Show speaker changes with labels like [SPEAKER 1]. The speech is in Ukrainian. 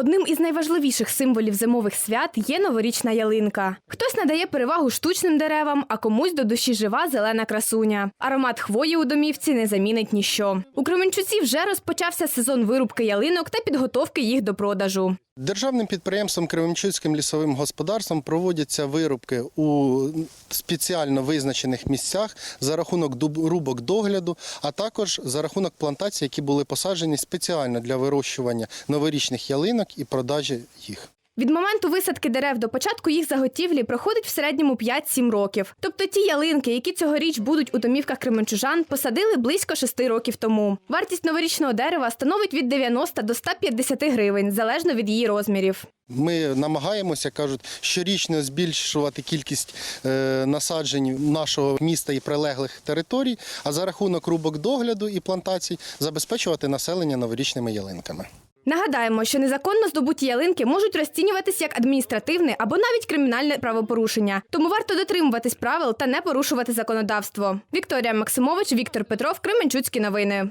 [SPEAKER 1] Одним із найважливіших символів зимових свят є новорічна ялинка. Хтось надає перевагу штучним деревам, а комусь до душі жива зелена красуня. Аромат хвої у домівці не замінить ніщо. У Кременчуці вже розпочався сезон вирубки ялинок та підготовки їх до продажу.
[SPEAKER 2] Державним підприємством Кременчуцьким лісовим господарством проводяться вирубки у спеціально визначених місцях за рахунок рубок догляду, а також за рахунок плантацій, які були посаджені спеціально для вирощування новорічних ялинок і продажі їх.
[SPEAKER 1] Від моменту висадки дерев до початку їх заготівлі проходить в середньому 5-7 років. Тобто ті ялинки, які цьогоріч будуть у домівках кременчужан, посадили близько 6 років тому. Вартість новорічного дерева становить від 90 до 150 гривень, залежно від її розмірів.
[SPEAKER 2] Ми намагаємося, кажуть, щорічно збільшувати кількість е, насаджень нашого міста і прилеглих територій, а за рахунок рубок догляду і плантацій забезпечувати населення новорічними ялинками.
[SPEAKER 1] Нагадаємо, що незаконно здобуті ялинки можуть розцінюватись як адміністративне або навіть кримінальне правопорушення. Тому варто дотримуватись правил та не порушувати законодавство. Вікторія Максимович, Віктор Петров, Кременчуцькі новини.